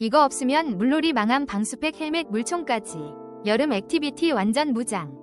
이거 없으면 물놀이 망함 방수팩 헬멧 물총까지. 여름 액티비티 완전 무장.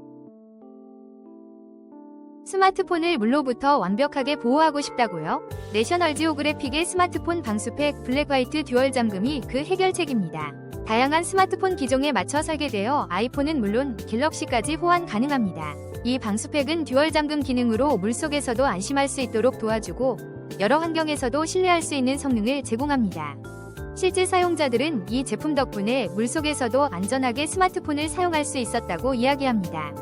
스마트폰을 물로부터 완벽하게 보호하고 싶다고요? 내셔널 지오그래픽의 스마트폰 방수팩 블랙 화이트 듀얼 잠금이 그 해결책입니다. 다양한 스마트폰 기종에 맞춰 설계되어 아이폰은 물론 갤럭시까지 호환 가능합니다. 이 방수팩은 듀얼 잠금 기능으로 물속에서도 안심할 수 있도록 도와주고 여러 환경에서도 신뢰할 수 있는 성능을 제공합니다. 실제 사용자들은 이 제품 덕분에 물속에서도 안전하게 스마트폰을 사용할 수 있었다고 이야기합니다.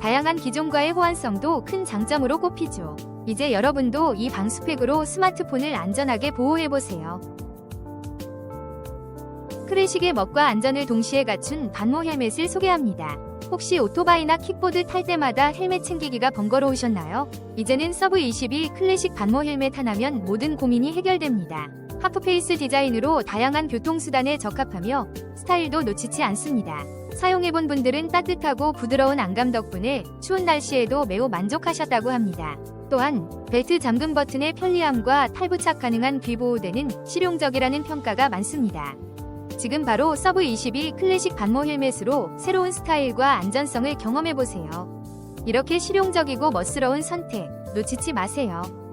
다양한 기종과의 호환성도 큰 장점으로 꼽히죠. 이제 여러분도 이 방수팩으로 스마트폰을 안전하게 보호해보세요. 클래식의 멋과 안전을 동시에 갖춘 반모 헬멧을 소개합니다. 혹시 오토바이나 킥보드 탈 때마다 헬멧 챙기기가 번거로우셨나요? 이제는 서브 22 클래식 반모 헬멧 하나면 모든 고민이 해결됩니다. 하프페이스 디자인으로 다양한 교통수단에 적합하며 스타일도 놓치지 않습니다. 사용해본 분들은 따뜻하고 부드러운 안감 덕분에 추운 날씨에도 매우 만족하셨다고 합니다. 또한 벨트 잠금 버튼의 편리함과 탈부착 가능한 귀 보호대는 실용적이라는 평가가 많습니다. 지금 바로 서브 22 클래식 반모 헬멧으로 새로운 스타일과 안전성을 경험해보세요. 이렇게 실용적이고 멋스러운 선택 놓치지 마세요.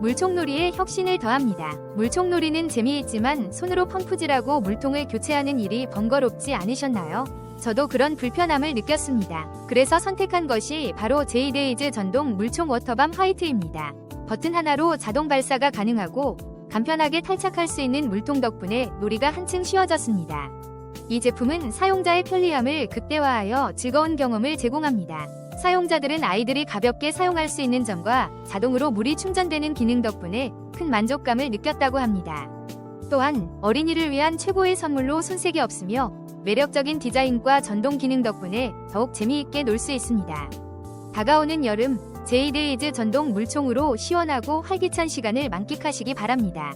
물총놀이에 혁신을 더합니다. 물총놀이는 재미있지만 손으로 펌프질하고 물통을 교체하는 일이 번거롭지 않으셨나요? 저도 그런 불편함을 느꼈습니다. 그래서 선택한 것이 바로 제이데이즈 전동 물총 워터밤 화이트입니다. 버튼 하나로 자동 발사가 가능하고 간편하게 탈착할 수 있는 물통 덕분에 놀이가 한층 쉬워졌습니다. 이 제품은 사용자의 편리함을 극대화하여 즐거운 경험을 제공합니다. 사용자들은 아이들이 가볍게 사용할 수 있는 점과 자동으로 물이 충전되는 기능 덕분에 큰 만족감을 느꼈다고 합니다. 또한 어린이를 위한 최고의 선물로 손색이 없으며 매력적인 디자인과 전동 기능 덕분에 더욱 재미있게 놀 수 있습니다. 다가오는 여름 제이데이즈 전동 물총으로 시원하고 활기찬 시간을 만끽하시기 바랍니다.